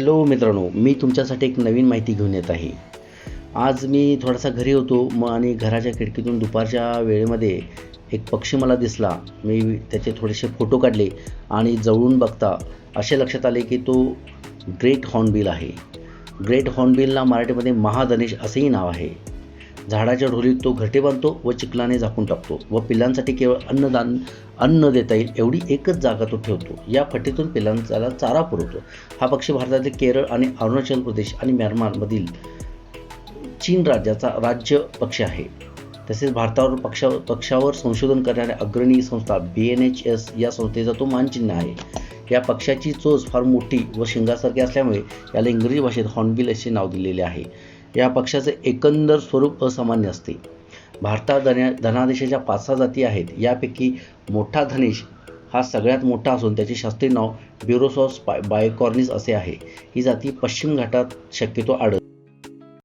Hello मित्रांनो मी तुमच्यासाठी एक नवीन माहिती घेऊन येत आहे. आज मी थोडासा घरी होतो मग आणि घराच्या खिडकीतून दुपारच्या वेळेमध्ये एक पक्षी मला दिसला. मी त्याचे थोडेसे फोटो काढले आणि जवळून बघता असे लक्षात आले की तो ग्रेट हॉर्नबिल आहे. ग्रेट हॉर्नबिलला मराठीमध्ये महाधनेश असेही नाव आहे. झाडाच्या ढोलीत तो घरटे बांधतो व चिखलाने झाकून टाकतो व पिल्लांसाठी केवळ अन्नदान अन्न देता येईल एवढी एकच जागा तो ठेवतो. या फटीतून पिल्लांचा चारा पुरवतो. हा पक्षी भारतातील केरळ आणि अरुणाचल प्रदेश आणि म्यानमारमधील चीन राज्याचा राज्य पक्षी आहे. तसेच भारतावर पक्षा पक्षावर संशोधन करणाऱ्या अग्रणी संस्था बी एन एच एस या संस्थेचा तो मानचिन्ह आहे. या पक्षाची चोच फार मोठी व शिंगासारखी असल्यामुळे याला इंग्रजी भाषेत हॉर्नबिल असे नाव दिलेले आहे. या पक्षाचे एकंदर स्वरूप असामान्य असते. भारतात धन्या धनादेशाच्या पाच सहा जाती आहेत. यापैकी मोठा धनेश हा सगळ्यात मोठा असून त्याचे शास्त्रीय नाव ब्युरोसॉस बाय बायकॉर्निस असे आहे. ही जाती पश्चिम घाटात शक्यतो आढळते.